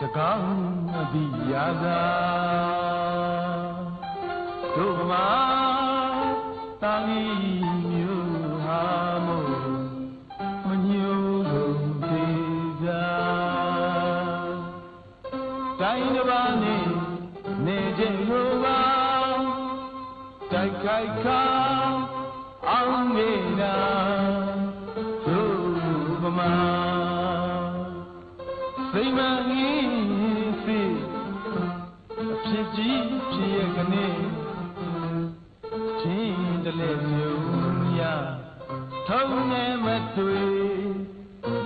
တကောင်းအပိယာသာတို့ဗမာတာလီမျိုးဟာမို့မညို့လို့သေးစားတိုင်းတစ်ပါးနေနေခြင်းလိုပါတိုက်ခိုက်ခါအောင်နေ အဖြစ်ကြီးဖြစ်ရဲ့ကနေ့ချင်းတလဲမျိုးရထုံးနေမတွေ့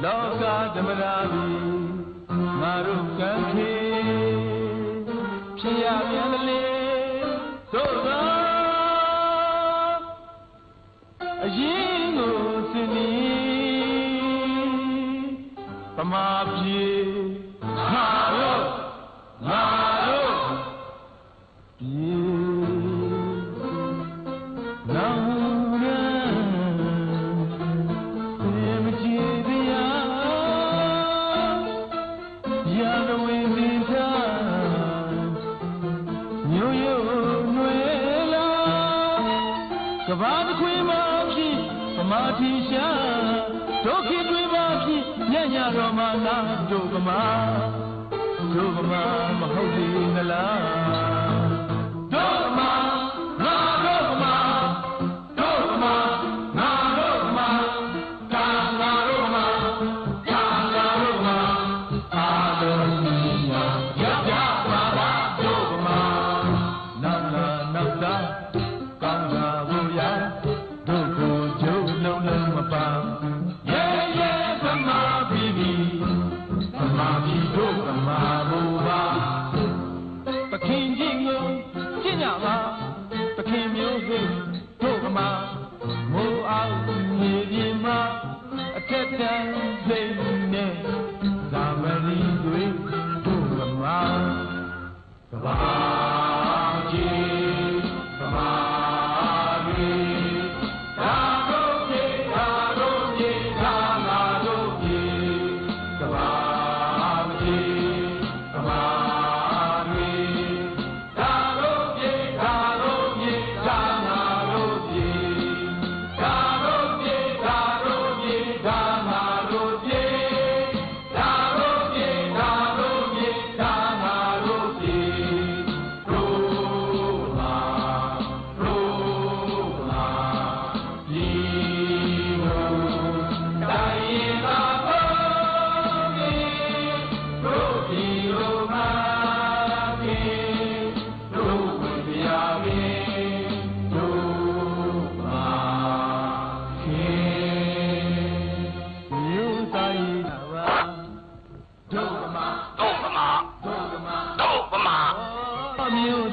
လောကဓမ္မရာဘီငါတို့ကံခေဖြစ်ရပြန်လေသို့သောအရင်ကိုစင်နီပမာပြေငါတို့ငါ ဘာတစ်ခွေမှဖြစ်ပမာတိရှာဒုက္ခတွေမှဖြစ်ညံ့ညတော်မှာနာတို့ကမာတို့ကမာမဟုတ်လေနလား နောက်သာကောင်းတာဘူးရတို့ကိုကျုပ်လုံးလုံးမပန်းရဲရဲဗမာပြည်ပြည်ဗမာပြည်တို့ဗမာဘူပါပခင်ကြီးကိုကျင့်ကြပါပခင်မျိုးစုတို့ဗမာမိုးအောင်မြေပြင်မှာအထက်တန်းစိတ်နဲ့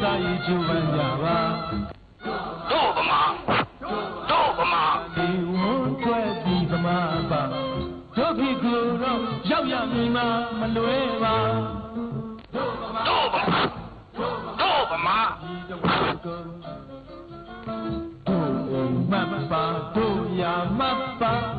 မျိုးသားကြီးကျူပန်းကြပါတို့ဗမာတို့ဗမာဒီဝန်ထွက်ပြီးသမားပါတို့ဖြစ်ကိုယ်တော့ရောက်ရမည်မှာမလွဲပါတို့ကမာတို့ဗမာတို့ဗမာဒီတော့ကိုတို့အိမ်မတ်ပါတို့ရာမတ်ပါ